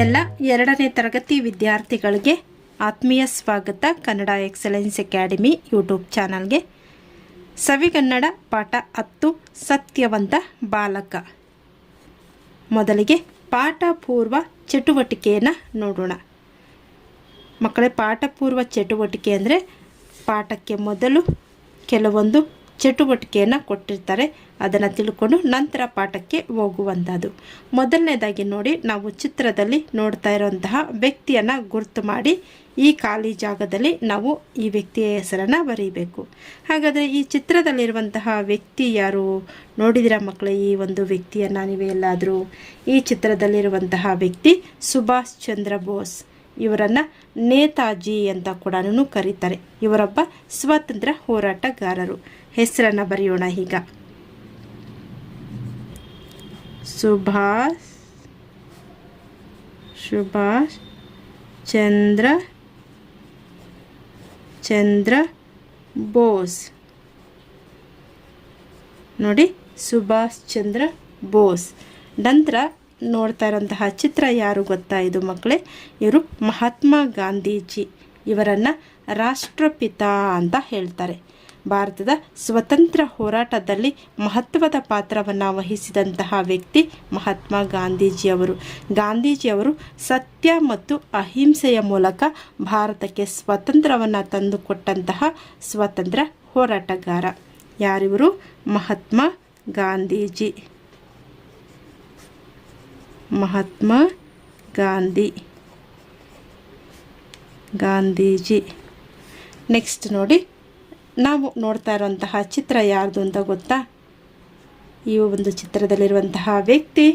ಎಲ್ಲ ಎರಡನೇ ತರಗತಿ ವಿದ್ಯಾರ್ಥಿಗಳಿಗೆ ಆತ್ಮೀಯ ಸ್ವಾಗತ, ಕನ್ನಡ ಎಕ್ಸಲೆನ್ಸ್ ಅಕಾಡೆಮಿ ಯೂಟ್ಯೂಬ್ ಚಾನಲ್ಗೆ. ಸವಿಗನ್ನಡ ಪಾಠ ಹತ್ತು, ಸತ್ಯವಂತ ಬಾಲಕ. ಮೊದಲಿಗೆ ಪಾಠ ಪೂರ್ವ ಚಟುವಟಿಕೆಯನ್ನು ನೋಡೋಣ. ಮಕ್ಕಳೇ, ಪಾಠ ಪೂರ್ವ ಚಟುವಟಿಕೆ ಅಂದರೆ ಪಾಠಕ್ಕೆ ಮೊದಲು ಕೆಲವೊಂದು ಚಟುವಟಿಕೆಯನ್ನು ಕೊಟ್ಟಿರ್ತಾರೆ. ಅದನ್ನು ತಿಳ್ಕೊಂಡು ನಂತರ ಪಾಠಕ್ಕೆ ಹೋಗುವಂಥದ್ದು ಮೊದಲನೇದಾಗಿ ನೋಡಿ, ನಾವು ಚಿತ್ರದಲ್ಲಿ ನೋಡ್ತಾ ಇರುವಂತಹ ವ್ಯಕ್ತಿಯನ್ನು ಗುರುತು ಮಾಡಿ, ಈ ಖಾಲಿ ಜಾಗದಲ್ಲಿ ನಾವು ಈ ವ್ಯಕ್ತಿಯ ಹೆಸರನ್ನು ಬರೀಬೇಕು. ಹಾಗಾದರೆ ಈ ಚಿತ್ರದಲ್ಲಿರುವಂತಹ ವ್ಯಕ್ತಿ ಯಾರು? ನೋಡಿದಿರ ಮಕ್ಕಳೇ, ಈ ಒಂದು ವ್ಯಕ್ತಿಯನ್ನು ನೀವೆಲ್ಲಾದರೂ ಈ ಚಿತ್ರದಲ್ಲಿರುವಂತಹ ವ್ಯಕ್ತಿ ಸುಭಾಷ್ ಚಂದ್ರ ಬೋಸ್. ಇವರನ್ನು ನೇತಾಜಿ ಅಂತ ಕೂಡ ಕರೀತಾರೆ. ಇವರೊಬ್ಬ ಸ್ವಾತಂತ್ರ್ಯ ಹೋರಾಟಗಾರರು. ಹೆಸರನ್ನು ಬರೆಯೋಣ ಈಗ. ಸುಭಾಷ್ ಸುಭಾಷ್ ಚಂದ್ರ ಚಂದ್ರ ಬೋಸ್. ನೋಡಿ, ಸುಭಾಷ್ ಚಂದ್ರ ಬೋಸ್. ನಂತರ ನೋಡ್ತಾ ಇರೋಂತಹ ಚಿತ್ರ ಯಾರು ಗೊತ್ತಾ ಇದು ಮಕ್ಕಳೇ? ಇವರು ಮಹಾತ್ಮ ಗಾಂಧೀಜಿ. ಇವರನ್ನು ರಾಷ್ಟ್ರಪಿತ ಅಂತ ಹೇಳ್ತಾರೆ. ಭಾರತದ ಸ್ವತಂತ್ರ ಹೋರಾಟದಲ್ಲಿ ಮಹತ್ವದ ಪಾತ್ರವನ್ನು ವಹಿಸಿದಂತಹ ವ್ಯಕ್ತಿ ಮಹಾತ್ಮ ಗಾಂಧೀಜಿಯವರು. ಗಾಂಧೀಜಿಯವರು ಸತ್ಯ ಮತ್ತು ಅಹಿಂಸೆಯ ಮೂಲಕ ಭಾರತಕ್ಕೆ ಸ್ವಾತಂತ್ರ್ಯವನ್ನು ತಂದುಕೊಟ್ಟಂತಹ ಸ್ವತಂತ್ರ ಹೋರಾಟಗಾರ. ಯಾರಿವರು? ಮಹಾತ್ಮ ಗಾಂಧೀಜಿ. ಮಹಾತ್ಮ ಗಾಂಧಿ. ಗಾಂಧೀಜಿ. ನೆಕ್ಸ್ಟ್ ನೋಡಿ. ನಾವು ನೋಡ್ತಾ ಇರುವಂತಹ ಚಿತ್ರ ಯಾರ್ದು ಅಂತ ಗೊತ್ತಾ? ಈ ಒಂದು ಚಿತ್ರದಲ್ಲಿರುವಂತಹ ವ್ಯಕ್ತಿ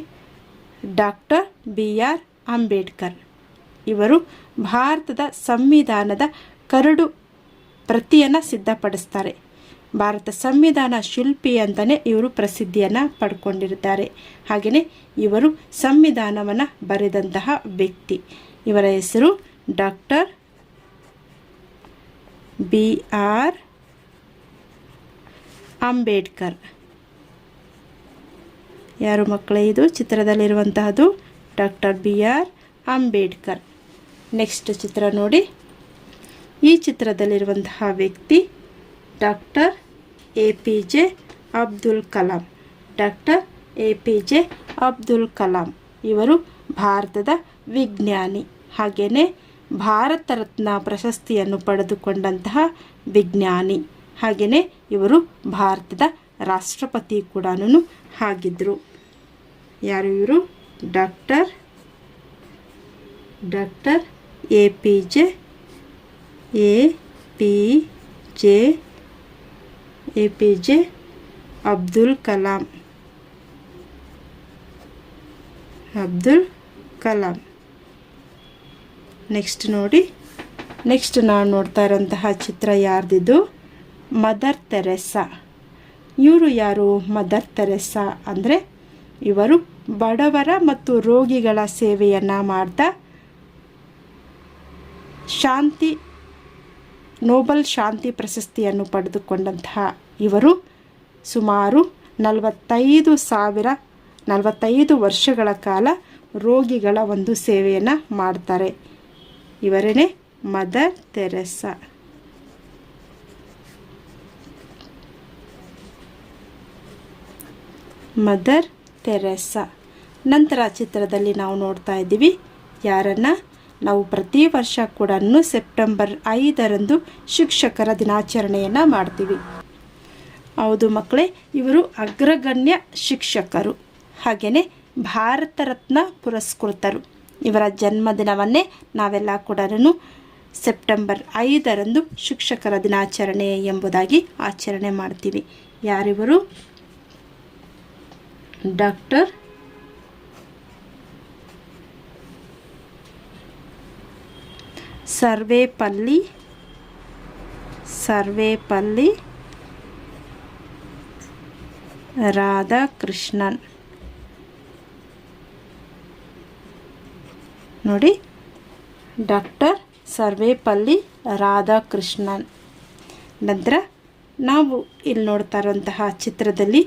ಡಾಕ್ಟರ್ ಬಿ ಆರ್ ಅಂಬೇಡ್ಕರ್. ಇವರು ಭಾರತದ ಸಂವಿಧಾನದ ಕರಡು ಪ್ರತಿಯನ್ನು ಸಿದ್ಧಪಡಿಸ್ತಾರೆ. ಭಾರತ ಸಂವಿಧಾನ ಶಿಲ್ಪಿ ಅಂತಲೇ ಇವರು ಪ್ರಸಿದ್ಧಿಯನ್ನು ಪಡ್ಕೊಂಡಿರ್ತಾರೆ ಹಾಗೆಯೇ ಇವರು ಸಂವಿಧಾನವನ್ನು ಬರೆದಂತಹ ವ್ಯಕ್ತಿ. ಇವರ ಹೆಸರು ಡಾಕ್ಟರ್ ಬಿ ಆರ್ ಅಂಬೇಡ್ಕರ್. ಯಾರು ಮಕ್ಕಳೇ ಇದು? ಚಿತ್ರದಲ್ಲಿರುವಂತಹದ್ದು doctor B R Ambedkar. Next ಚಿತ್ರ ನೋಡಿ. ಈ ಚಿತ್ರದಲ್ಲಿರುವಂತಹ ವ್ಯಕ್ತಿ doctor A P J Abdul Kalam. Doctor A P J Abdul Kalam ಇವರು ಭಾರತದ ವಿಜ್ಞಾನಿ. ಹಾಗೆಯೇ ಭಾರತ ರತ್ನ ಪ್ರಶಸ್ತಿಯನ್ನು ಪಡೆದುಕೊಂಡಂತಹ ವಿಜ್ಞಾನಿ. ಹಾಗೆಯೇ ಇವರು ಭಾರತದ ರಾಷ್ಟ್ರಪತಿ ಕೂಡ ಆಗಿದ್ದರು ಯಾರು ಇವರು? Doctor doctor A P J, A P J, A P J Abdul Kalam. Abdul Kalam. Next ನೋಡಿ, ನೆಕ್ಸ್ಟ್ ನಾನು ನೋಡ್ತಾ ಇರೋಂತಹ ಚಿತ್ರ ಯಾರ್ದಿದ್ದು ಮದರ್ ತೆರೆಸಾ. ಇವರು ಯಾರು ಮದರ್ ತೆರೆಸಾ ಅಂದರೆ ಇವರು ಬಡವರ ಮತ್ತು ರೋಗಿಗಳ ಸೇವೆಯನ್ನು ಮಾಡ್ತಾ ಶಾಂತಿ, ನೋಬಲ್ ಶಾಂತಿ ಪ್ರಶಸ್ತಿಯನ್ನು ಪಡೆದುಕೊಂಡಂತಹ ಇವರು ಸುಮಾರು ನಲವತ್ತೈದು ಸಾವಿರ, ನಲವತ್ತೈದು ವರ್ಷಗಳ ಕಾಲ ರೋಗಿಗಳ ಒಂದು ಸೇವೆಯನ್ನು ಮಾಡ್ತಾರೆ. ಇವರೇ ಮದರ್ ತೆರೆಸಾ. Mother Theresa. ನಂತರ ಚಿತ್ರದಲ್ಲಿ ನಾವು ನೋಡ್ತಾ ಇದ್ದೀವಿ, ಯಾರನ್ನು? ನಾವು ಪ್ರತಿ ವರ್ಷ ಕೂಡ ಸೆಪ್ಟೆಂಬರ್ ಐದರಂದು ಶಿಕ್ಷಕರ ದಿನಾಚರಣೆಯನ್ನು ಮಾಡ್ತೀವಿ. ಹೌದು ಮಕ್ಕಳೇ, ಇವರು ಅಗ್ರಗಣ್ಯ ಶಿಕ್ಷಕರು. ಹಾಗೆಯೇ ಭಾರತ ರತ್ನ ಪುರಸ್ಕೃತರು. ಇವರ ಜನ್ಮದಿನವನ್ನೇ ನಾವೆಲ್ಲ ಕೂಡ ಸೆಪ್ಟೆಂಬರ್ ಐದರಂದು ಶಿಕ್ಷಕರ ದಿನಾಚರಣೆ ಎಂಬುದಾಗಿ ಆಚರಣೆ ಮಾಡ್ತೀವಿ. ಯಾರಿವರು? ಡಾಕ್ಟರ್ ಸರ್ವೇಪಲ್ಲಿ ಸರ್ವೇಪಲ್ಲಿ ರಾಧಾಕೃಷ್ಣನ್ ನೋಡಿ ಡಾಕ್ಟರ್ ಸರ್ವೇಪಲ್ಲಿ ರಾಧಾಕೃಷ್ಣನ್ ನಂತರ ನಾವು ಇಲ್ಲಿ ನೋಡ್ತಾ ಇರುವಂತಹ ಚಿತ್ರದಲ್ಲಿ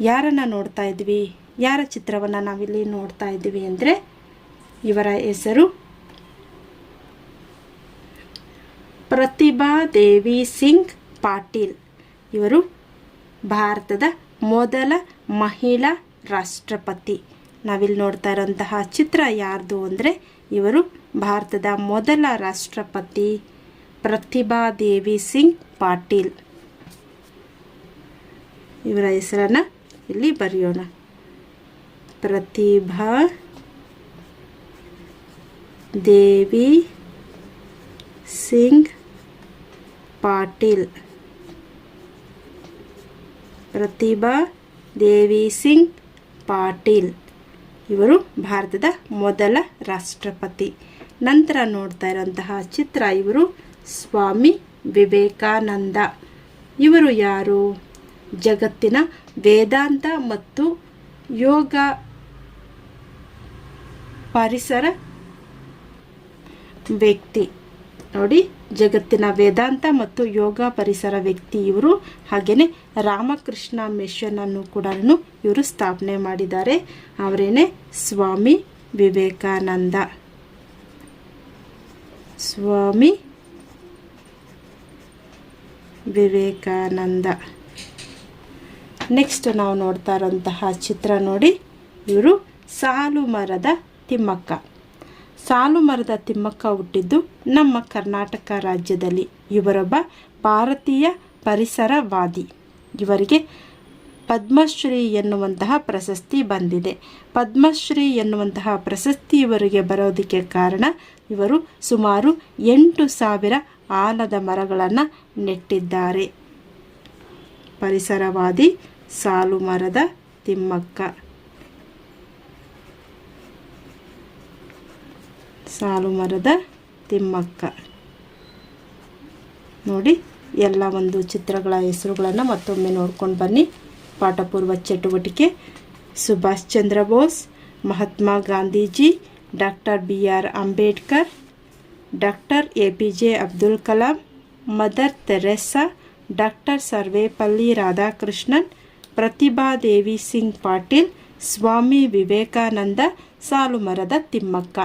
ಯಾರನ್ನು ನೋಡ್ತಾ ಇದ್ವಿ? ಯಾರ ಚಿತ್ರವನ್ನು ನಾವಿಲ್ಲಿ ನೋಡ್ತಾ ಇದ್ದೀವಿ ಅಂದರೆ ಇವರ ಹೆಸರು ಪ್ರತಿಭಾ ದೇವಿ ಸಿಂಗ್ ಪಾಟೀಲ್. ಇವರು ಭಾರತದ ಮೊದಲ ಮಹಿಳಾ ರಾಷ್ಟ್ರಪತಿ. ನಾವಿಲ್ಲಿ ನೋಡ್ತಾ ಇರೋಂತಹ ಚಿತ್ರ ಯಾರ್ದು ಅಂದರೆ ಇವರು ಭಾರತದ ಮೊದಲ ರಾಷ್ಟ್ರಪತಿ ಪ್ರತಿಭಾ ದೇವಿ ಸಿಂಗ್ ಪಾಟೀಲ್. ಇವರ ಹೆಸರನ್ನು ಇಲ್ಲಿ ಬರೆಯೋಣ. ಪ್ರತಿಭಾ ದೇವಿ ಸಿಂಗ್ ಪಾಟೀಲ್. ಪ್ರತಿಭಾ ದೇವಿ ಸಿಂಗ್ ಪಾಟೀಲ್. ಇವರು ಭಾರತದ ಮೊದಲ ರಾಷ್ಟ್ರಪತಿ. ನಂತರ ನೋಡ್ತಾ ಇರೋಂತಹ ಚಿತ್ರ ಇವರು ಸ್ವಾಮಿ ವಿವೇಕಾನಂದ. ಇವರು ಯಾರು? ಜಗತ್ತಿನ ವೇದಾಂತ ಮತ್ತು ಯೋಗ ಪರಿಸರ ವ್ಯಕ್ತಿ. ನೋಡಿ, ಜಗತ್ತಿನ ವೇದಾಂತ ಮತ್ತು ಯೋಗ ಪರಿಸರ ವ್ಯಕ್ತಿ ಇವರು. ಹಾಗೆಯೇ ರಾಮಕೃಷ್ಣ ಮಿಷನ್ ಅನ್ನು ಕೂಡ ಇವರು ಸ್ಥಾಪನೆ ಮಾಡಿದ್ದಾರೆ. ಅವರೇನೆ ಸ್ವಾಮಿ ವಿವೇಕಾನಂದ. ಸ್ವಾಮಿ ವಿವೇಕಾನಂದ. ನೆಕ್ಸ್ಟ್ ನಾವು ನೋಡ್ತಾ ಇರೋಂತಹ ಚಿತ್ರ ನೋಡಿ. ಇವರು ಸಾಲು ಮರದ ತಿಮ್ಮಕ್ಕ. ಸಾಲು ಮರದ ತಿಮ್ಮಕ್ಕ ಹುಟ್ಟಿದ್ದು ನಮ್ಮ ಕರ್ನಾಟಕ ರಾಜ್ಯದಲ್ಲಿ. ಇವರೊಬ್ಬ ಭಾರತೀಯ ಪರಿಸರವಾದಿ. ಇವರಿಗೆ ಪದ್ಮಶ್ರೀ ಎನ್ನುವಂತಹ ಪ್ರಶಸ್ತಿ ಬಂದಿದೆ. ಪದ್ಮಶ್ರೀ ಎನ್ನುವಂತಹ ಪ್ರಶಸ್ತಿ ಇವರಿಗೆ ಬರೋದಕ್ಕೆ ಕಾರಣ ಇವರು ಸುಮಾರು ಎಂಟು ಸಾವಿರ ಆಲದ ಮರಗಳನ್ನು ನೆಟ್ಟಿದ್ದಾರೆ. ಪರಿಸರವಾದಿ ಸಾಲು ಮರದ ತಿಮ್ಮಕ್ಕ. ಸಾಲು ಮರದ ತಿಮ್ಮಕ್ಕ. ನೋಡಿ, ಎಲ್ಲ ಒಂದು ಚಿತ್ರಗಳ ಹೆಸರುಗಳನ್ನು ಮತ್ತೊಮ್ಮೆ ನೋಡ್ಕೊಂಡು ಬನ್ನಿ. ಪಾಠಪೂರ್ವ ಚಟುವಟಿಕೆ. Subhash Chandra Bose, Mahatma Gandhiji, doctor B R Ambedkar, doctor A P J Abdul Kalam, mother Teresa, doctor Sarvepalli Radhakrishnan Pratibhadevi Singh Patil, Swami Vivekananda Salumarada Thimmakka.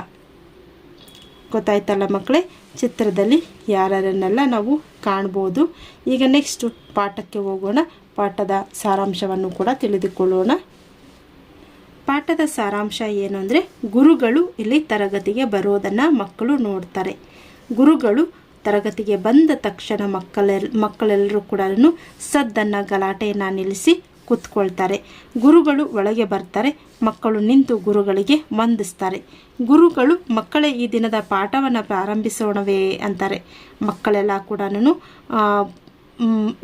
ಗೊತ್ತಾಯ್ತಲ್ಲ ಮಕ್ಕಳೇ, ಚಿತ್ರದಲ್ಲಿ ಯಾರನ್ನೆಲ್ಲ ನಾವು ಕಾಣ್ಬೋದು? ಈಗ ನೆಕ್ಸ್ಟು ಪಾಠಕ್ಕೆ ಹೋಗೋಣ. ಪಾಠದ ಸಾರಾಂಶವನ್ನು ಕೂಡ ತಿಳಿದುಕೊಳ್ಳೋಣ. ಪಾಠದ ಸಾರಾಂಶ ಏನು ಅಂದರೆ, ಗುರುಗಳು ಇಲ್ಲಿ ತರಗತಿಗೆ ಬರೋದನ್ನು ಮಕ್ಕಳು ನೋಡ್ತಾರೆ. ಗುರುಗಳು ತರಗತಿಗೆ ಬಂದ ತಕ್ಷಣ ಮಕ್ಕಳೆಲ್ ಮಕ್ಕಳೆಲ್ಲರೂ ಕೂಡ ಸದ್ದನ್ನು ಗಲಾಟೆಯನ್ನು ನಿಲ್ಲಿಸಿ ಕೂತ್ಕೊಳ್ತಾರೆ. ಗುರುಗಳು ಒಳಗೆ ಬರ್ತಾರೆ. ಮಕ್ಕಳು ನಿಂತು ಗುರುಗಳಿಗೆ ವಂದಿಸ್ತಾರೆ. ಗುರುಗಳು, ಮಕ್ಕಳೇ ಈ ದಿನದ ಪಾಠವನ್ನು ಪ್ರಾರಂಭಿಸೋಣವೇ ಅಂತಾರೆ. ಮಕ್ಕಳೆಲ್ಲ ಕೂಡ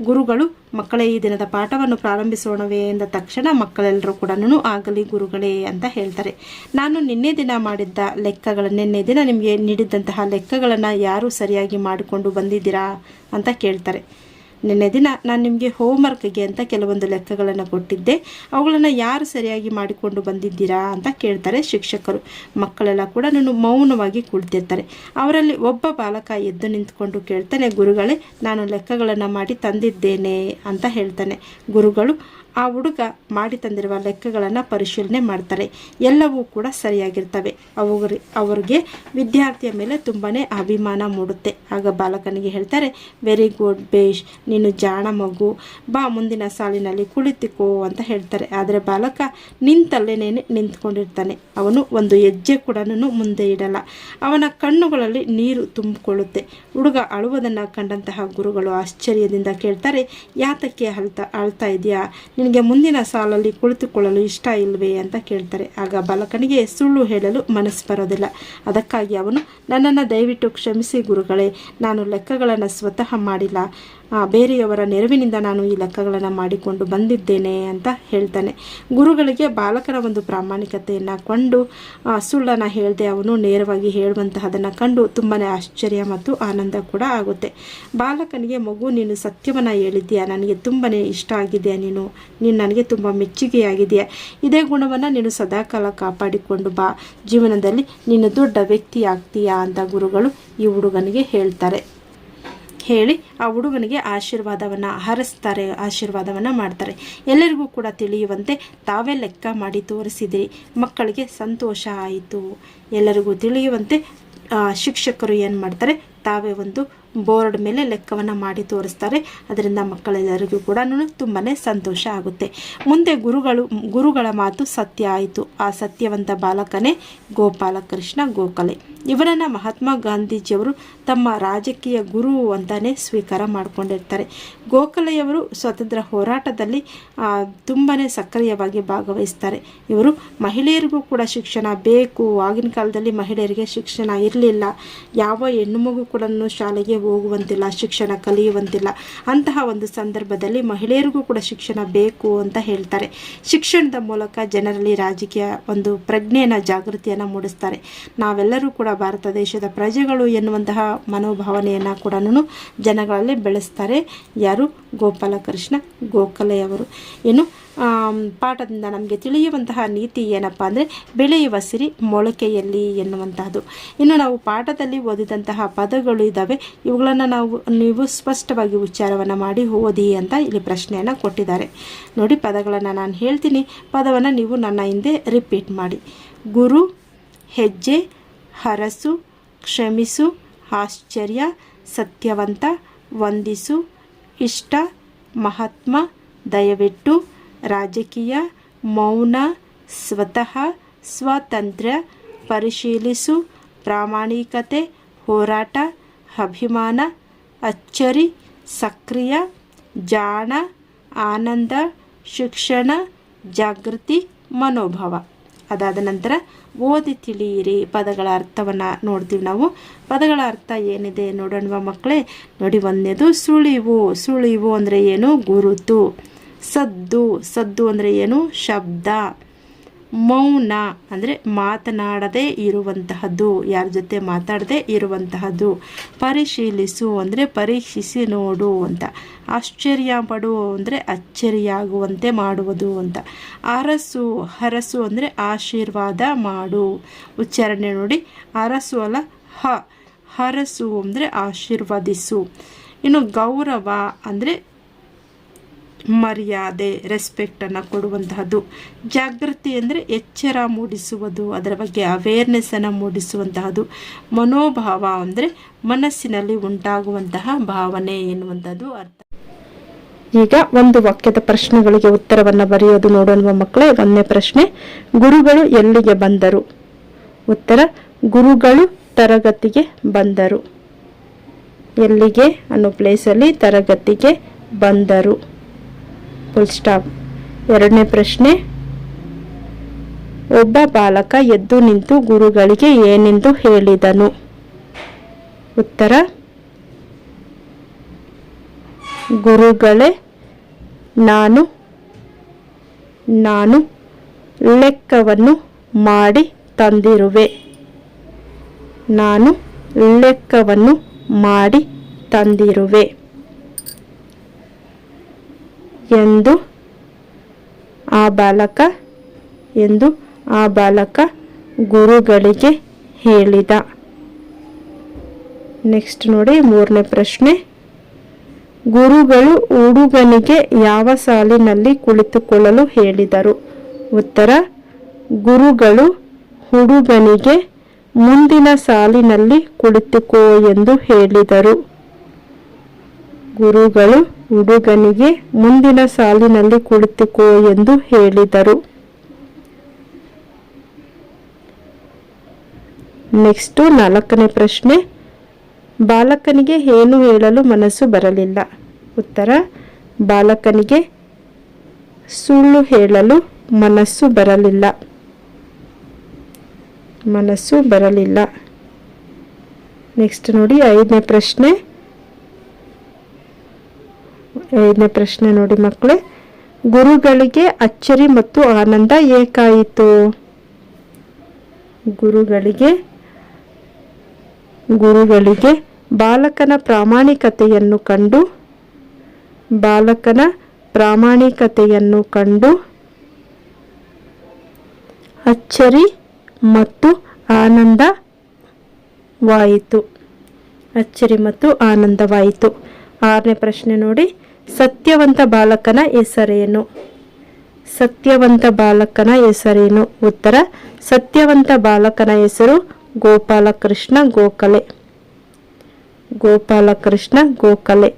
ಗುರುಗಳು ಮಕ್ಕಳೇ ಈ ದಿನದ ಪಾಠವನ್ನು ಪ್ರಾರಂಭಿಸೋಣವೇ ಎಂದ ತಕ್ಷಣ ಮಕ್ಕಳೆಲ್ಲರೂ ಕೂಡ ಆಗಲಿ ಗುರುಗಳೇ ಅಂತ ಹೇಳ್ತಾರೆ. ನಾನು ನಿನ್ನೆ ದಿನ ಮಾಡಿದ್ದ ಲೆಕ್ಕಗಳ, ನಿನ್ನೆ ದಿನ ನಿಮಗೆ ನೀಡಿದ್ದಂತಹ ಲೆಕ್ಕಗಳನ್ನು ಯಾರು ಸರಿಯಾಗಿ ಮಾಡಿಕೊಂಡು ಬಂದಿದ್ದೀರಾ ಅಂತ ಕೇಳ್ತಾರೆ. ನಿನ್ನೆ ದಿನ ನಾನು ನಿಮಗೆ ಹೋಮ್ವರ್ಕ್ಗೆ ಅಂತ ಕೆಲವೊಂದು ಲೆಕ್ಕಗಳನ್ನು ಕೊಟ್ಟಿದ್ದೆ. ಅವುಗಳನ್ನು ಯಾರು ಸರಿಯಾಗಿ ಮಾಡಿಕೊಂಡು ಬಂದಿದ್ದೀರಾ ಅಂತ ಕೇಳ್ತಾರೆ ಶಿಕ್ಷಕರು. ಮಕ್ಕಳೆಲ್ಲ ಕೂಡ ನಾನು ಮೌನವಾಗಿ ಕುಳಿತಿರ್ತಾರೆ. ಅವರಲ್ಲಿ ಒಬ್ಬ ಬಾಲಕ ಎದ್ದು ನಿಂತ್ಕೊಂಡು ಕೇಳ್ತಾನೆ, ಗುರುಗಳೇ, ನಾನು ಲೆಕ್ಕಗಳನ್ನು ಮಾಡಿ ತಂದಿದ್ದೇನೆ ಅಂತ ಹೇಳ್ತಾನೆ. ಗುರುಗಳು ಆ ಹುಡುಗ ಮಾಡಿ ತಂದಿರುವ ಲೆಕ್ಕಗಳನ್ನು ಪರಿಶೀಲನೆ ಮಾಡ್ತಾರೆ. ಎಲ್ಲವೂ ಕೂಡ ಸರಿಯಾಗಿರ್ತವೆ. ಅವರು, ಅವರಿಗೆ ವಿದ್ಯಾರ್ಥಿಯ ಮೇಲೆ ತುಂಬಾ ಅಭಿಮಾನ ಮೂಡುತ್ತೆ. ಆಗ ಬಾಲಕನಿಗೆ ಹೇಳ್ತಾರೆ ವೆರಿ ಗುಡ್ ಬೇಷ್ ನೀನು ಜಾಣ ಮಗು. ಬಾ, ಮುಂದಿನ ಸಾಲಿನಲ್ಲಿ ಕುಳಿತುಕೋ ಅಂತ ಹೇಳ್ತಾರೆ. ಆದರೆ ಬಾಲಕ ನಿಂತಲ್ಲೇನೇ ನಿಂತ್ಕೊಂಡಿರ್ತಾನೆ. ಅವನು ಒಂದು ಹೆಜ್ಜೆ ಕೂಡ ಮುಂದೆ ಇಡಲ್ಲ. ಅವನ ಕಣ್ಣುಗಳಲ್ಲಿ ನೀರು ತುಂಬಿಕೊಳ್ಳುತ್ತೆ. ಹುಡುಗ ಅಳುವುದನ್ನು ಕಂಡಂತಹ ಗುರುಗಳು ಆಶ್ಚರ್ಯದಿಂದ ಕೇಳ್ತಾರೆ, ಯಾತಕ್ಕೆ ಅಳ್ತಾ ಅಳ್ತಾ ಇದೆಯಾ? ನಿನಗೆ ಮುಂದಿನ ಸಾಲಲ್ಲಿ ಕುಳಿತುಕೊಳ್ಳಲು ಇಷ್ಟ ಇಲ್ವೇ ಅಂತ ಕೇಳ್ತಾರೆ. ಆಗ ಬಾಲಕನಿಗೆ ಸುಳ್ಳು ಹೇಳಲು ಮನಸ್ಸು ಬರೋದಿಲ್ಲ. ಅದಕ್ಕಾಗಿ ಅವನು, ನನ್ನನ್ನು ದಯವಿಟ್ಟು ಕ್ಷಮಿಸಿ ಗುರುಗಳೇ, ನಾನು ಲೆಕ್ಕಗಳನ್ನು ಸ್ವತಃ ಮಾಡಿಲ್ಲ. ಬೇರೆಯವರ ನೆರವಿನಿಂದ ನಾನು ಈ ಲೆಕ್ಕಗಳನ್ನು ಮಾಡಿಕೊಂಡು ಬಂದಿದ್ದೇನೆ ಅಂತ ಹೇಳ್ತಾನೆ. ಗುರುಗಳಿಗೆ ಬಾಲಕರ ಒಂದು ಪ್ರಾಮಾಣಿಕತೆಯನ್ನು ಕೊಂಡು ಸುಳ್ಳನ್ನು ಹೇಳದೆ ಅವನು ನೇರವಾಗಿ ಹೇಳುವಂತಹದನ್ನು ಕಂಡು ತುಂಬಾ ಆಶ್ಚರ್ಯ ಮತ್ತು ಆನಂದ ಕೂಡ ಆಗುತ್ತೆ. ಬಾಲಕನಿಗೆ, ಮಗು, ನೀನು ಸತ್ಯವನ್ನು ಹೇಳಿದ್ದೀಯಾ? ನನಗೆ ತುಂಬಾ ಇಷ್ಟ ಆಗಿದೆಯಾ ನೀನು? ನೀನು ನನಗೆ ತುಂಬ ಮೆಚ್ಚುಗೆಯಾಗಿದೆಯಾ ಇದೇ ಗುಣವನ್ನು ನೀನು ಸದಾಕಾಲ ಕಾಪಾಡಿಕೊಂಡು ಬಾ. ಜೀವನದಲ್ಲಿ ನೀನು ದೊಡ್ಡ ವ್ಯಕ್ತಿ ಆಗ್ತೀಯಾ ಅಂತ ಗುರುಗಳು ಈ ಹುಡುಗನಿಗೆ ಹೇಳ್ತಾರೆ. ಹೇಳಿ ಆ ಹುಡುಗನಿಗೆ ಆಶೀರ್ವಾದವನ್ನು ಹರಿಸ್ತಾರೆ ಆಶೀರ್ವಾದವನ್ನು ಮಾಡ್ತಾರೆ. ಎಲ್ಲರಿಗೂ ಕೂಡ ತಿಳಿಯುವಂತೆ ತಾವೇ ಲೆಕ್ಕ ಮಾಡಿ ತೋರಿಸಿದಿರಿ. ಮಕ್ಕಳಿಗೆ ಸಂತೋಷ ಆಯಿತು. ಎಲ್ಲರಿಗೂ ತಿಳಿಯುವಂತೆ ಶಿಕ್ಷಕರು ಏನು ಮಾಡ್ತಾರೆ, ತಾವೇ ಒಂದು ಬೋರ್ಡ್ ಮೇಲೆ ಲೆಕ್ಕವನ್ನು ಮಾಡಿ ತೋರಿಸ್ತಾರೆ. ಅದರಿಂದ ಮಕ್ಕಳೆಲ್ಲರಿಗೂ ಕೂಡ ತುಂಬಾ ಸಂತೋಷ ಆಗುತ್ತೆ. ಮುಂದೆ ಗುರುಗಳು, ಗುರುಗಳ ಮಾತು ಸತ್ಯ ಆಯಿತು. ಆ ಸತ್ಯವಂತ ಬಾಲಕನೇ ಗೋಪಾಲಕೃಷ್ಣ ಗೋಖಲೆ. ಇವರನ್ನು ಮಹಾತ್ಮ ಗಾಂಧೀಜಿಯವರು ತಮ್ಮ ರಾಜಕೀಯ ಗುರು ಅಂತಲೇ ಸ್ವೀಕಾರ ಮಾಡಿಕೊಂಡಿರ್ತಾರೆ. ಗೋಖಲೆಯವರು ಸ್ವತಂತ್ರ ಹೋರಾಟದಲ್ಲಿ ತುಂಬಾ ಸಕ್ರಿಯವಾಗಿ ಭಾಗವಹಿಸ್ತಾರೆ. ಇವರು ಮಹಿಳೆಯರಿಗೂ ಕೂಡ ಶಿಕ್ಷಣ ಬೇಕು. ಆಗಿನ ಕಾಲದಲ್ಲಿ ಮಹಿಳೆಯರಿಗೆ ಶಿಕ್ಷಣ ಇರಲಿಲ್ಲ. ಯಾವ ಹೆಣ್ಣು ಮಗು ಕೂಡ ಶಾಲೆಗೆ ಹೋಗುವಂತಿಲ್ಲ, ಶಿಕ್ಷಣ ಕಲಿಯುವಂತಿಲ್ಲ. ಅಂತಹ ಒಂದು ಸಂದರ್ಭದಲ್ಲಿ ಮಹಿಳೆಯರಿಗೂ ಕೂಡ ಶಿಕ್ಷಣ ಬೇಕು ಅಂತ ಹೇಳ್ತಾರೆ. ಶಿಕ್ಷಣದ ಮೂಲಕ ಜನರಲ್ಲಿ ರಾಜಕೀಯ ಒಂದು ಪ್ರಜ್ಞೆಯನ್ನು, ಜಾಗೃತಿಯನ್ನು ಮೂಡಿಸ್ತಾರೆ. ನಾವೆಲ್ಲರೂ ಕೂಡ ಭಾರತ ದೇಶದ ಪ್ರಜೆಗಳು ಎನ್ನುವಂತಹ ಮನೋಭಾವನೆಯನ್ನು ಕೂಡ ಜನಗಳಲ್ಲಿ ಬೆಳೆಸ್ತಾರೆ. ಯಾರು? ಗೋಪಾಲಕೃಷ್ಣ ಗೋಖಲೆಯವರು ಏನು ಪಾಠದಿಂದ ನಮಗೆ ತಿಳಿಯುವಂತಹ ನೀತಿ ಏನಪ್ಪ ಅಂದರೆ ಬೆಳೆಯುವ ಸಿರಿ ಮೊಳಕೆಯಲ್ಲಿ ಎನ್ನುವಂತಹದ್ದು. ಇನ್ನು ನಾವು ಪಾಠದಲ್ಲಿ ಓದಿದಂತಹ ಪದಗಳು ಇದ್ದಾವೆ ಇವುಗಳನ್ನು ನಾವು, ನೀವು ಸ್ಪಷ್ಟವಾಗಿ ಉಚ್ಚಾರವನ್ನು ಮಾಡಿ ಓದಿ ಅಂತ ಇಲ್ಲಿ ಪ್ರಶ್ನೆಯನ್ನು ಕೊಟ್ಟಿದ್ದಾರೆ. ನೋಡಿ, ಪದಗಳನ್ನು ನಾನು ಹೇಳ್ತೀನಿ. ಪದವನ್ನು ನೀವು ನನ್ನ ಹಿಂದೆ ರಿಪೀಟ್ ಮಾಡಿ. ಗುರು, ಹೆಜ್ಜೆ, ಹರಸು, ಕ್ಷಮಿಸು, ಆಶ್ಚರ್ಯ, ಸತ್ಯವಂತ, ವಂದಿಸು, ಇಷ್ಟ, ಮಹಾತ್ಮ, ದಯವಿಟ್ಟು ರಾಜಕೀಯ, ಮೌನ, ಸ್ವತಃ, ಸ್ವಾತಂತ್ರ್ಯ, ಪರಿಶೀಲಿಸು, ಪ್ರಾಮಾಣಿಕತೆ, ಹೋರಾಟ, ಅಭಿಮಾನ, ಅಚ್ಚರಿ, ಸಕ್ರಿಯ, ಜಾಣ, ಆನಂದ, ಶಿಕ್ಷಣ, ಜಾಗೃತಿ, ಮನೋಭಾವ. ಅದಾದ ನಂತರ ಓದಿ ತಿಳಿಯಿರಿ ಪದಗಳ ಅರ್ಥವನ್ನು ನೋಡ್ತೀವಿ ನಾವು. ಪದಗಳ ಅರ್ಥ ಏನಿದೆ ನೋಡೋಣ ಮಕ್ಕಳೇ? ನೋಡಿ ಒಂದನೇದು ಸುಳಿವು. ಸುಳಿವು ಅಂದರೆ ಏನು? ಗುರುತು. ಸದ್ದು ಸದ್ದು ಅಂದರೆ ಏನು? ಶಬ್ದ. ಮೌನ ಅಂದರೆ ಮಾತನಾಡದೇ ಇರುವಂತಹದ್ದು, ಯಾರ ಜೊತೆ ಮಾತಾಡದೇ ಇರುವಂತಹದ್ದು. ಪರಿಶೀಲಿಸು ಅಂದರೆ ಪರೀಕ್ಷಿಸಿ ನೋಡು ಅಂತ. ಆಶ್ಚರ್ಯ ಪಡು ಅಂದರೆ ಅಚ್ಚರಿಯಾಗುವಂತೆ ಮಾಡುವುದು ಅಂತ. ಅರಸು, ಹರಸು ಅಂದರೆ ಆಶೀರ್ವಾದ ಮಾಡು. ಉಚ್ಚಾರಣೆ ನೋಡಿ. ಅರಸು ಅಲ್ಲ, ಹ. ಹರಸು ಅಂದರೆ ಆಶೀರ್ವದಿಸು. ಇನ್ನು ಗೌರವ ಅಂದರೆ ಮರ್ಯಾದೆ ರೆಸ್ಪೆಕ್ಟನ್ನು ಕೊಡುವಂತಹದ್ದು. ಜಾಗೃತಿ ಅಂದರೆ ಎಚ್ಚರ ಮೂಡಿಸುವುದು, ಅದರ ಬಗ್ಗೆ ಅವೇರ್ನೆಸ್ಸನ್ನು ಮೂಡಿಸುವಂತಹದ್ದು. ಮನೋಭಾವ ಅಂದರೆ ಮನಸ್ಸಿನಲ್ಲಿ ಉಂಟಾಗುವಂತಹ ಭಾವನೆ ಎನ್ನುವಂಥದ್ದು ಅರ್ಥ. ಈಗ ಒಂದು ವಾಕ್ಯದ ಪ್ರಶ್ನೆಗಳಿಗೆ ಉತ್ತರವನ್ನು ಬರೆಯೋದು ನೋಡೋಣ ಮಕ್ಕಳೇ ಒಂದನೇ ಪ್ರಶ್ನೆ. ಗುರುಗಳು ಎಲ್ಲಿಗೆ ಬಂದರು? ಉತ್ತರ, ಗುರುಗಳು ತರಗತಿಗೆ ಬಂದರು. ಎಲ್ಲಿಗೆ? ಅನ್ನೋ ಪ್ಲೇಸಲ್ಲಿ ತರಗತಿಗೆ ಬಂದರು. ಫುಲ್ ಸ್ಟಾಪ್ ಎರಡನೇ ಪ್ರಶ್ನೆ, ಒಬ್ಬ ಬಾಲಕ ಎದ್ದು ನಿಂತು ಗುರುಗಳಿಗೆ ಏನೆಂದು ಹೇಳಿದನು? ಉತ್ತರ, ಗುರುಗಳೇ, ನಾನು ನಾನು ಲೆಕ್ಕವನ್ನು ಮಾಡಿ ತಂದಿರುವೆ. ನಾನು ಲೆಕ್ಕವನ್ನು ಮಾಡಿ ತಂದಿರುವೆ. ಎಂದು ಆ ಬಾಲಕ ಎಂದು ಆ ಬಾಲಕ ಗುರುಗಳಿಗೆ ಹೇಳಿದ. ನೆಕ್ಸ್ಟ್ ನೋಡಿ, ಮೂರನೇ ಪ್ರಶ್ನೆ. ಗುರುಗಳು ಹುಡುಗನಿಗೆ ಯಾವ ಸಾಲಿನಲ್ಲಿ ಕುಳಿತುಕೊಳ್ಳಲು ಹೇಳಿದರು? ಉತ್ತರ, ಗುರುಗಳು ಹುಡುಗನಿಗೆ ಮುಂದಿನ ಸಾಲಿನಲ್ಲಿ ಕುಳಿತುಕೋ ಎಂದು ಹೇಳಿದರು. ಗುರುಗಳು ಹುಡುಗನಿಗೆ ಮುಂದಿನ ಸಾಲಿನಲ್ಲಿ ಕುಳಿತುಕೋ ಎಂದು ಹೇಳಿದರು. ನೆಕ್ಸ್ಟು ನಾಲ್ಕನೇ ಪ್ರಶ್ನೆ. ಬಾಲಕನಿಗೆ ಏನು ಹೇಳಲು ಮನಸ್ಸು ಬರಲಿಲ್ಲ. ಉತ್ತರ, ಬಾಲಕನಿಗೆ ಸುಳ್ಳು ಹೇಳಲು ಮನಸ್ಸು ಬರಲಿಲ್ಲ. ಮನಸ್ಸು ಬರಲಿಲ್ಲ. ನೆಕ್ಸ್ಟ್ ನೋಡಿ ಐದನೇ ಪ್ರಶ್ನೆ. ಐದನೇ ಪ್ರಶ್ನೆ ನೋಡಿ ಮಕ್ಕಳೇ. ಗುರುಗಳಿಗೆ ಅಚ್ಚರಿ ಮತ್ತು ಆನಂದ ಏಕಾಯಿತು? ಗುರುಗಳಿಗೆ ಗುರುಗಳಿಗೆ ಬಾಲಕನ ಪ್ರಾಮಾಣಿಕತೆಯನ್ನು ಕಂಡು, ಬಾಲಕನ ಪ್ರಾಮಾಣಿಕತೆಯನ್ನು ಕಂಡು, ಅಚ್ಚರಿ ಮತ್ತು ಆನಂದವಾಯಿತು. ಅಚ್ಚರಿ ಮತ್ತು ಆನಂದವಾಯಿತು. ಆರನೇ ಪ್ರಶ್ನೆ ನೋಡಿ. ಸತ್ಯವಂತ ಬಾಲಕನ ಹೆಸರೇನು? ಸತ್ಯವಂತ ಬಾಲಕನ ಹೆಸರೇನು? ಉತ್ತರ ಸತ್ಯವಂತ ಬಾಲಕನ ಹೆಸರು ಗೋಪಾಲಕೃಷ್ಣ ಗೋಖಲೆ. ಗೋಪಾಲಕೃಷ್ಣ ಗೋಖಲೆ.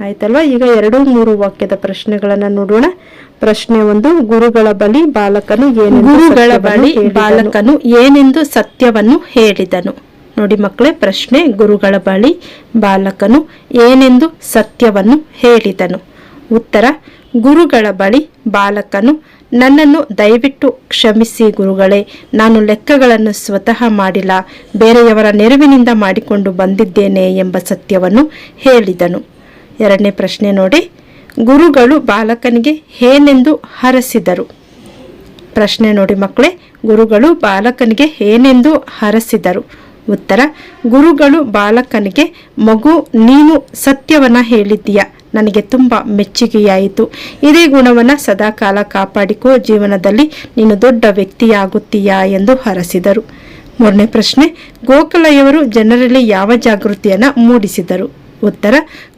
ಆಯ್ತಲ್ವಾ? ಈಗ ಎರಡು ಮೂರು ವಾಕ್ಯದ ಪ್ರಶ್ನೆಗಳನ್ನ ನೋಡೋಣ. ಪ್ರಶ್ನೆ ಒಂದು ಗುರುಗಳ ಬಳಿ ಬಾಲಕನು ಏನು ಗುರುಗಳ ಬಳಿ ಬಾಲಕನು ಏನೆಂದು ಸತ್ಯವನ್ನು ಹೇಳಿದನು? ನೋಡಿ ಮಕ್ಕಳೇ, ಪ್ರಶ್ನೆ, ಗುರುಗಳ ಬಳಿ ಬಾಲಕನು ಏನೆಂದು ಸತ್ಯವನ್ನು ಹೇಳಿದನು. ಉತ್ತರ, ಗುರುಗಳ ಬಳಿ ಬಾಲಕನು, ನನ್ನನ್ನು ದಯವಿಟ್ಟು ಕ್ಷಮಿಸಿ ಗುರುಗಳೇ, ನಾನು ಲೆಕ್ಕಗಳನ್ನು ಸ್ವತಃ ಮಾಡಿಲ್ಲ, ಬೇರೆಯವರ ನೆರವಿನಿಂದ ಮಾಡಿಕೊಂಡು ಬಂದಿದ್ದೇನೆ ಎಂಬ ಸತ್ಯವನ್ನು ಹೇಳಿದನು. ಎರಡನೇ ಪ್ರಶ್ನೆ ನೋಡಿ, ಗುರುಗಳು ಬಾಲಕನಿಗೆ ಏನೆಂದು ಹರಸಿದರು? ಪ್ರಶ್ನೆ ನೋಡಿ ಮಕ್ಕಳೇ, ಗುರುಗಳು ಬಾಲಕನಿಗೆ ಏನೆಂದು ಹರಸಿದರು? ಉತ್ತರ, ಗುರುಗಳು ಬಾಲಕನಿಗೆ, ಮಗು, ನೀನು ಸತ್ಯವನ್ನ ಹೇಳಿದ್ದೀಯ. ನನಗೆ ತುಂಬ ಮೆಚ್ಚುಗೆಯಾಯಿತು. ಇದೇ ಗುಣವನ್ನು ಸದಾಕಾಲ ಕಾಪಾಡಿಕೋ ಜೀವನದಲ್ಲಿ ನೀನು ದೊಡ್ಡ ವ್ಯಕ್ತಿಯಾಗುತ್ತೀಯಾ? ಎಂದು ಹರಸಿದರು. ಮೂರನೇ ಪ್ರಶ್ನೆ, ಗೋಕಲಯವರು ಜನರಲ್ಲಿ ಯಾವ ಜಾಗೃತಿಯನ್ನು ಮೂಡಿಸಿದರು? ಉತ್ತರ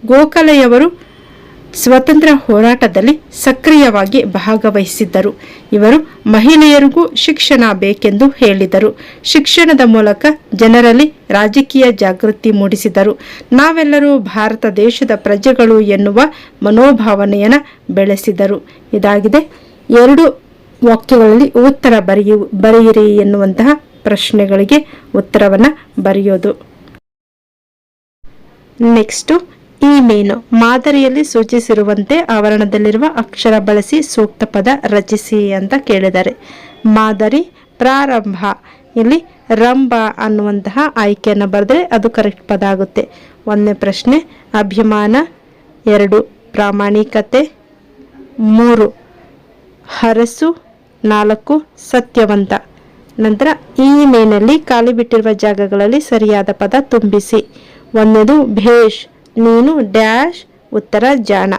ಗೋಖಲೆಯವರು ಸ್ವತಂತ್ರ ಹೋರಾಟದಲ್ಲಿ ಸಕ್ರಿಯವಾಗಿ ಭಾಗವಹಿಸಿದ್ದರು. ಇವರು ಮಹಿಳೆಯರಿಗೂ ಶಿಕ್ಷಣ ಬೇಕೆಂದು ಹೇಳಿದರು. ಶಿಕ್ಷಣದ ಮೂಲಕ ಜನರಲ್ಲಿ ರಾಜಕೀಯ ಜಾಗೃತಿ ಮೂಡಿಸಿದರು. ನಾವೆಲ್ಲರೂ ಭಾರತ ದೇಶದ ಪ್ರಜೆಗಳು ಎನ್ನುವ ಮನೋಭಾವನೆಯನ್ನು ಬೆಳೆಸಿದರು. ಇದಾಗಿದೆ. ಎರಡು ವಾಕ್ಯಗಳಲ್ಲಿ ಉತ್ತರ ಬರೆಯು, ಬರೆಯಿರಿ ಎನ್ನುವಂತಹ ಪ್ರಶ್ನೆಗಳಿಗೆ ಉತ್ತರವನ್ನು ಬರೆಯೋದು. ನೆಕ್ಸ್ಟು ಈ ಮೀನು ಮಾದರಿಯಲ್ಲಿ ಸೂಚಿಸಿರುವಂತೆ ಆವರಣದಲ್ಲಿರುವ ಅಕ್ಷರ ಬಳಸಿ ಸೂಕ್ತ ಪದ ರಚಿಸಿ ಅಂತ ಕೇಳಿದ್ದಾರೆ ಮಾದರಿ ಪ್ರಾರಂಭ. ಇಲ್ಲಿ ರಂಭ ಅನ್ನುವಂತಹ ಆಯ್ಕೆಯನ್ನು ಬರೆದ್ರೆ ಅದು ಕರೆಕ್ಟ್ ಪದ ಆಗುತ್ತೆ. ಒಂದನೇ ಪ್ರಶ್ನೆ, ಅಭಿಮಾನ. ಎರಡು, ಪ್ರಾಮಾಣಿಕತೆ. ಮೂರು, ಹರಸು. ನಾಲ್ಕು, ಸತ್ಯವಂತ. ನಂತರ ಈ ಮೇನಲ್ಲಿ ಖಾಲಿ ಬಿಟ್ಟಿರುವ ಜಾಗಗಳಲ್ಲಿ ಸರಿಯಾದ ಪದ ತುಂಬಿಸಿ. ಒಂದನೇದು ಭೇಷ್. ನೀನು ಡ್ಯಾಶ್ ಉತ್ತರ ಜಾಣ.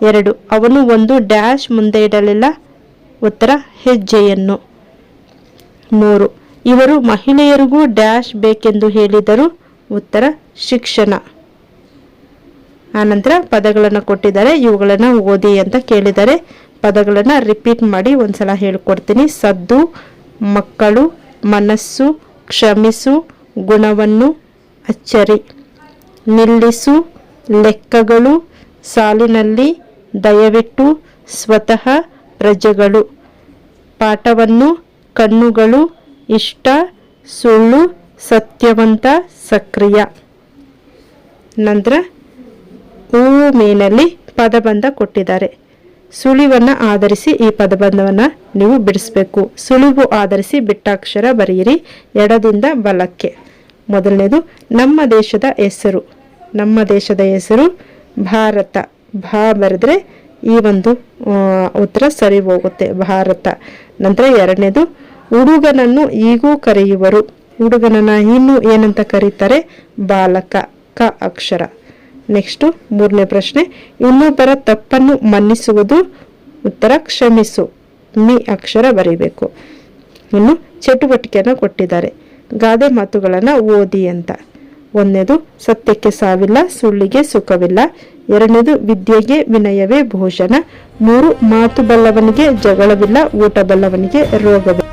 ಎರಡು, ಅವನು ಒಂದು ಡ್ಯಾಶ್ ಮುಂದೆ ಇಡಲಿಲ್ಲ, ಉತ್ತರ ಹೆಜ್ಜೆಯನ್ನು. ಮೂರು, ಇವರು ಮಹಿಳೆಯರಿಗೂ ಡ್ಯಾಶ್ ಬೇಕೆಂದು ಹೇಳಿದರು ಉತ್ತರ ಶಿಕ್ಷಣ. ಆನಂತರ ಪದಗಳನ್ನು ಕೊಟ್ಟಿದ್ದಾರೆ, ಇವುಗಳನ್ನು ಓದಿ ಅಂತ ಕೇಳಿದರೆ ಪದಗಳನ್ನು ರಿಪೀಟ್ ಮಾಡಿ ಒಂದ್ಸಲ ಹೇಳ್ಕೊಡ್ತೀನಿ. ಸದ್ದು, ಮಕ್ಕಳು, ಮನಸ್ಸು, ಕ್ಷಮಿಸು, ಗುಣವನ್ನು, ಅಚ್ಚರಿ. ನಿಲ್ಲಿಸು ಲೆಕ್ಕಗಳು ಸಾಲಿನಲ್ಲಿ ದಯವಿಟ್ಟು ಸ್ವತಃ ಪ್ರಜೆಗಳು ಪಾಠವನ್ನು ಕಣ್ಣುಗಳು ಇಷ್ಟ, ಸುಳ್ಳು, ಸತ್ಯವಂತ, ಸಕ್ರಿಯ. ನಂತರ ಹೂವು ಮೇನಲ್ಲಿ ಪದಬಂಧ ಕೊಟ್ಟಿದ್ದಾರೆ. ಸುಳಿವನ್ನು ಆಧರಿಸಿ ಈ ಪದಬಂಧವನ್ನು ನೀವು ಬಿಡಿಸ್ಬೇಕು. ಸುಳಿವು ಆಧರಿಸಿ ಬಿಟ್ಟಾಕ್ಷರ ಬರೆಯಿರಿ. ಎಡದಿಂದ ಬಲಕ್ಕೆ. ಮೊದಲನೇದು, ನಮ್ಮ ದೇಶದ ಹೆಸರು. ನಮ್ಮ ದೇಶದ ಹೆಸರು ಭಾರತ. ಭಾ ಬರೆದ್ರೆ ಈ ಒಂದು ಉತ್ತರ ಸರಿ ಹೋಗುತ್ತೆ. ಭಾರತ. ನಂತರ ಎರಡನೇದು ಹುಡುಗನನ್ನು ಈಗೂ ಕರೆಯುವರು. ಹುಡುಗನನ್ನ ಇನ್ನೂ ಏನಂತ ಕರೀತಾರೆ? ಬಾಲಕ. ಕ ಅಕ್ಷರ. ನೆಕ್ಸ್ಟು, ಮೂರನೇ ಪ್ರಶ್ನೆ, ಇನ್ನೊಬ್ಬರ ತಪ್ಪನ್ನು ಮನ್ನಿಸುವುದು ಉತ್ತರ ಕ್ಷಮಿಸು. ಮಿ ಅಕ್ಷರ ಬರೀಬೇಕು. ಇನ್ನು ಚಟುವಟಿಕೆಯನ್ನು ಕೊಟ್ಟಿದ್ದಾರೆ. ಗಾದೆ ಮಾತುಗಳನ್ನು ಓದಿ ಅಂತ. ಒಂದನೇದು ಸತ್ಯಕ್ಕೆ ಸಾವಿಲ್ಲ, ಸುಳ್ಳಿಗೆ ಸುಖವಿಲ್ಲ. ಎರಡನೇದು ವಿದ್ಯೆಗೆ ವಿನಯವೇ ಭೋಜನ. ಮೂರು ಮಾತು ಬಲ್ಲವನಿಗೆ ಜಗಳವಿಲ್ಲ, ಊಟ ಬಲ್ಲವನಿಗೆ ರೋಗವಿಲ್ಲ.